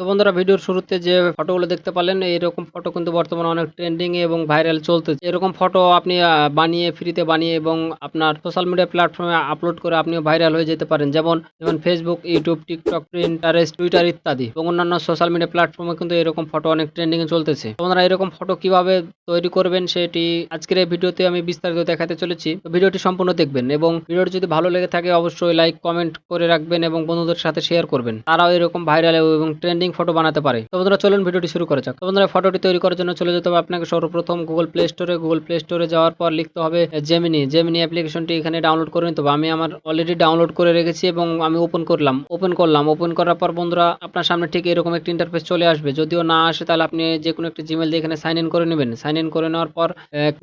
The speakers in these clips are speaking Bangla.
তো বন্ধুরা, ভিডিওর শুরুতে যে ফটোগুলো দেখতে পারলেন এরকম ফটো কিন্তু বর্তমানে অনেক ট্রেন্ডিং এবং ভাইরাল চলতেছে। এরকম ফটো আপনি বানিয়ে ফ্রিতে বানিয়ে এবং আপনার সোশ্যাল মিডিয়া প্ল্যাটফর্মে আপলোড করে আপনিও ভাইরাল হয়ে যেতে পারেন। যেমন যেমন Facebook YouTube TikTok Pinterest Twitter ইত্যাদি এবং অন্যান্য সোশ্যাল মিডিয়া প্ল্যাটফর্মে কিন্তু এরকম ফটো অনেক ট্রেন্ডিং চলতেছে। বন্ধুরা, এরকম ফটো কীভাবে তৈরি করবেন সেটি আজকের এই ভিডিওতে আমি বিস্তারিত দেখাতে চলেছি। ভিডিওটি সম্পূর্ণ দেখবেন এবং ভিডিওটি যদি ভালো লেগে থাকে, অবশ্যই লাইক কমেন্ট করে রাখবেন এবং বন্ধুদের সাথে শেয়ার করবেন। তারাও এরকম ভাইরাল এবং ট্রেন্ডিং ফটো বানাতে পারে। তো বন্ধুরা, চলুন ভিডিওটি শুরু করা যাক। তো বন্ধুরা ফটোটি তৈরি করার জন্য চলে যেতে হবে আপনাকে সর্বপ্রথম গুগল প্লে স্টোরে গুগল প্লে স্টোরে যাওয়ার পর লিখতে হবে জেমিনি জেমিনি অ্যাপ্লিকেশনটি এখানে ডাউনলোড করে নিতে হবে। আমি আমার অলরেডি ডাউনলোড করে রেখেছি এবং আমি ওপেন করলাম। ওপেন করলাম। ওপেন করার পর বন্ধুরা, আপনার সামনে ঠিক এরকম একটি ইন্টারফেস চলে আসবে। যদিও না আসে, তাহলে আপনি যে কোনো একটি জিমেল দিয়ে এখানে সাইন ইন করে নেবেন। সাইন ইন করে নেওয়ার পর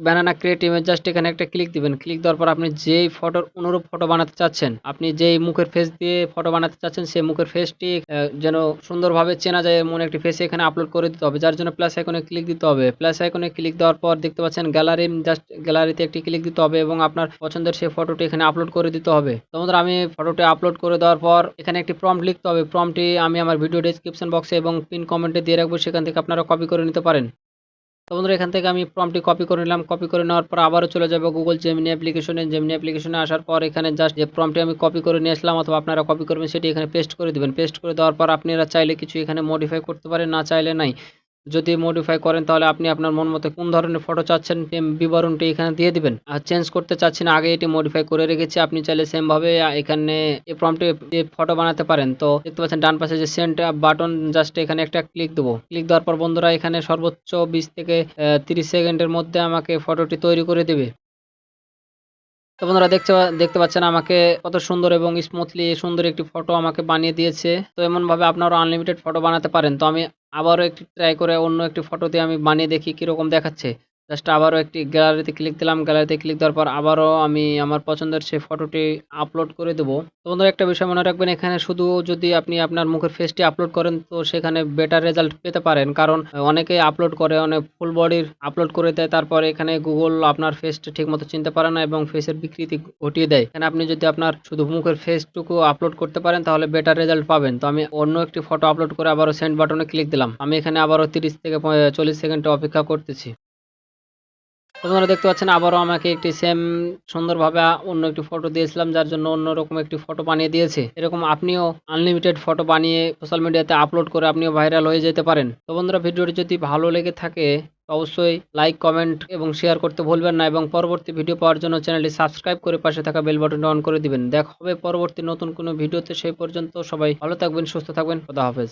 ব্যানানা ক্রিয়েট ইমেজ জাস্ট এখানে একটা ক্লিক দিবেন। ক্লিক দেওয়ার পর আপনি যেই ফটোর অনুরূপ ফটো বানাতে চাচ্ছেন, আপনি যেই মুখের ফেস দিয়ে ফটো বানাতে চাচ্ছেন, সেই মুখের ফেসটি যেন সুন্দরভাবে চেনা যায় এমন একটি ফেস এখানে আপলোড করে দিতে হবে, যার জন্য প্লাস আইকনে ক্লিক দিতে হবে। প্লাস আইকনে ক্লিক দেওয়ার পর দেখতে পাচ্ছেন গ্যালারি জাস্ট গ্যালারিতে একটি ক্লিক দিতে হবে এবং আপনার পছন্দের সেই ফটোটি এখানে আপলোড করে দিতে হবে। তো বন্ধুরা, আমি ফটোটি আপলোড করে দেওয়ার পর এখানে একটি প্রম্পট লিখতে হবে। প্রম্পটটি আমি আমার ভিডিও ডেসক্রিপশন বক্সে এবং পিন কমেন্টে দিয়ে রাখব, সেখান থেকে আপনারা কপি করে নিতে পারেন। তো বন্ধুরা, এখান থেকে আমি প্রমটি কপি করে নিলাম। কপি করে নেওয়ার পর আবারও চলে যাব গুগল জেমিনি অ্যাপ্লিকেশনে জেমিনি অ্যাপ্লিকেশনে আসার পর এখানে জাস্ট যে প্রমটি আমি কপি করে নিয়ে আসলাম অথবা আপনারা কপি করবেন, সেটি এখানে পেস্ট করে দেবেন। পেস্ট করে দেওয়ার পর আপনারা চাইলে কিছু এখানে মডিফাই করতে পারেন, না চাইলে নাই। যদি মডিফাই করেন, তাহলে আপনি আপনার মন মতো কোন ধরনের ফটো চাচ্ছেন বিবরণটি এখানে দিয়ে দিবেন। আর চেঞ্জ করতে চাচ্ছেন, আগে এটি মডিফাই করে রেখেছি, আপনি চাইলে সেম ভাবে এখানে এই প্রম্পটে ফটো বানাতে পারেন। তো দেখতে পাচ্ছেন, ডান পাশে যে সেন্ট বাটন জাস্ট এখানে একটা ক্লিক দেবো। ক্লিক দেওয়ার পর বন্ধুরা, এখানে সর্বোচ্চ বিশ থেকে তিরিশ সেকেন্ডের মধ্যে আমাকে ফটোটি তৈরি করে দেবে। তো বন্ধুরা, দেখতে দেখতে পাচ্ছেন, আমাকে কত সুন্দর এবং স্মুথলি সুন্দর একটি ফটো আমাকে বানিয়ে দিয়েছে। তো এমন ভাবে আপনারা আনলিমিটেড ফটো বানাতে পারেন। তো আমি আবারও একটি ট্রাই করে অন্য একটি ফটোতে আমি বানিয়ে দেখি কীরকম দেখাচ্ছে। জাস্ট আবারও একটি গ্যালারিতে ক্লিক দিলাম। গ্যালারিতে ক্লিক দেওয়ার পর আবারও আমি আমার পছন্দের সেই ফটোটি আপলোড করে দেবো। তো বন্ধুরা, একটা বিষয় মনে রাখবেন, এখানে শুধু যদি আপনি আপনার মুখের ফেসটি আপলোড করেন, তো সেখানে বেটার রেজাল্ট পেতে পারেন। কারণ অনেকে আপলোড করে, অনেক ফুল বডির আপলোড করে দেয়। তারপরে এখানে গুগল আপনার ফেসটা ঠিক মতো চিনতে পারে না এবং ফেসের বিকৃতি ঘটিয়ে দেয়। এখানে আপনি যদি আপনার শুধু মুখের ফেসটুকু আপলোড করতে পারেন, তাহলে বেটার রেজাল্ট পাবেন। তো আমি অন্য একটি ফটো আপলোড করে আবারও সেন্ড বাটনে ক্লিক দিলাম। আমি এখানে আবারও তিরিশ থেকে চল্লিশ সেকেন্ড অপেক্ষা করতেছি। তোমরা দেখতে পাচ্ছেন আবারও আমাকে একটি সেম সুন্দরভাবে অন্য একটি ফটো দিয়েছিলাম, যার জন্য অন্যরকম একটি ফটো বানিয়ে দিয়েছে। এরকম আপনিও আনলিমিটেড ফটো বানিয়ে সোশ্যাল মিডিয়াতে আপলোড করে আপনিও ভাইরাল হয়ে যেতে পারেন। তো বন্ধুরা, ভিডিওটি যদি ভালো লেগে থাকে অবশ্যই লাইক কমেন্ট এবং শেয়ার করতে ভুলবেন না এবং পরবর্তী ভিডিও পাওয়ার জন্য চ্যানেলটি সাবস্ক্রাইব করে পাশে থাকা বেল বাটনটা অন করে দিবেন। দেখা হবে পরবর্তী নতুন কোনো ভিডিওতে সেই পর্যন্ত সবাই ভালো থাকবেন, সুস্থ থাকবেন, খোদা হাফেজ।